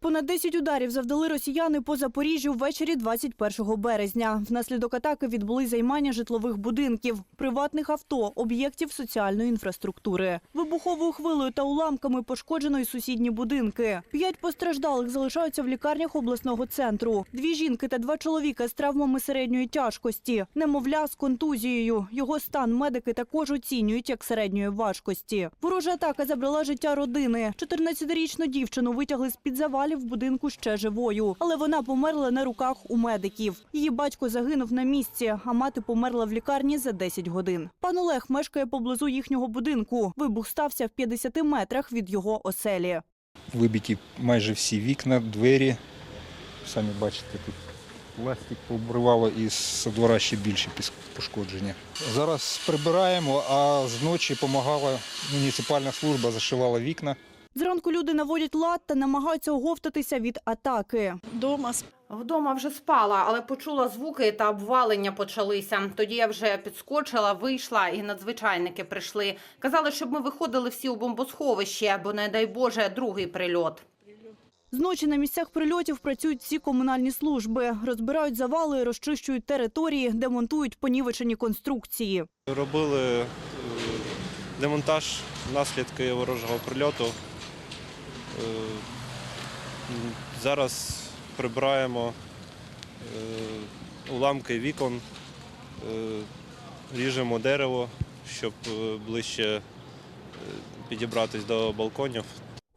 Понад 10 ударів завдали росіяни по Запоріжжю ввечері 21 березня. Внаслідок атаки відбули займання житлових будинків, приватних авто, об'єктів соціальної інфраструктури. Вибуховою хвилею та уламками пошкоджено й сусідні будинки. П'ять постраждалих залишаються в лікарнях обласного центру. Дві жінки та два чоловіка з травмами середньої тяжкості. Немовля з контузією. Його стан медики також оцінюють як середньої важкості. Ворожа атака забрала життя родини. 14-річну дівчину витягли з-під завалів будинку ще живою, але вона померла на руках у медиків. Її батько загинув на місці, а мати померла в лікарні за 10 годин. Пан Олег мешкає поблизу їхнього будинку. Вибух стався в 50 метрах від його оселі. Вибиті майже всі вікна, двері. Самі бачите, тут пластик пообривало і з двора ще більше пошкодження. Зараз прибираємо, а зночі допомагала муніципальна служба, зашивала вікна. Зранку люди наводять лад та намагаються оговтатися від атаки. Дома Вдома вже спала, але почула звуки та обвалення почалися. Тоді я вже підскочила, вийшла, і надзвичайники прийшли. Казали, щоб ми виходили всі у бомбосховище, бо не дай Боже, другий прильот. Зночі на місцях прильотів працюють всі комунальні служби, розбирають завали, розчищують території, демонтують понівечені конструкції. Робили е, демонтаж наслідки ворожого прильоту. Е, Зараз прибираємо е, уламки вікон, е, ріжемо дерево, щоб ближче підібратися до балконів.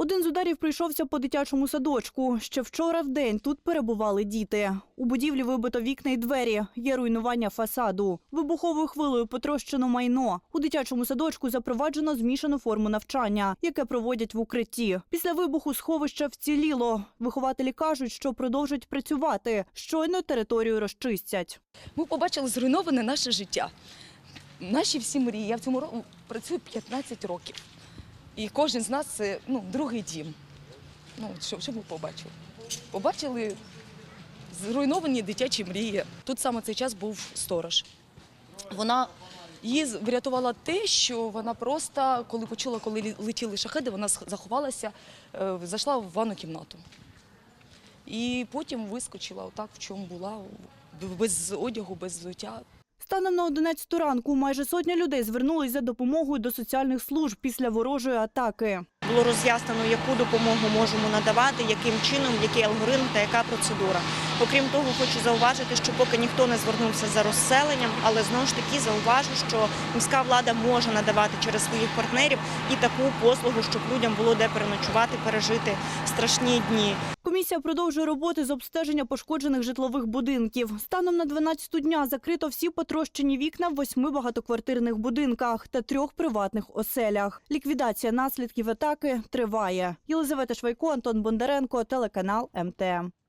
Один з ударів прийшовся по дитячому садочку. Ще вчора в день тут перебували діти. У будівлі вибито вікна й двері. Є руйнування фасаду. Вибуховою хвилею потрощено майно. У дитячому садочку запроваджено змішану форму навчання, яке проводять в укритті. Після вибуху сховище вціліло. Вихователі кажуть, що продовжують працювати. Щойно територію розчистять. ми побачили зруйноване наше життя. Наші всі мрії. Я в цьому році працюю 15 років. І кожен з нас це ну, другий дім. Ну, що, що ми побачили? Побачили зруйновані дитячі мрії. Тут саме цей час був сторож. Вона її врятувала те, що вона просто, коли почула, коли летіли шахеди, вона заховалася, е, зайшла в ванну кімнату. І потім вискочила отак, в чому була, без одягу, без взуття. Станом на 11 ранку майже сотня людей звернулись за допомогою до соціальних служб після ворожої атаки. було роз'яснено, яку допомогу можемо надавати, яким чином, який алгоритм та яка процедура. Окрім того, хочу зауважити, що поки ніхто не звернувся за розселенням, але знову ж таки зауважу, що міська влада може надавати через своїх партнерів і таку послугу, щоб людям було де переночувати, пережити страшні дні. Комісія продовжує роботи з обстеження пошкоджених житлових будинків. Станом на 12 дня закрито всі потрощені вікна в восьми багатоквартирних будинках та трьох приватних оселях. Ліквідація наслідків атаки триває. Єлизавета Швайко, Антон Бондаренко, телеканал МТМ.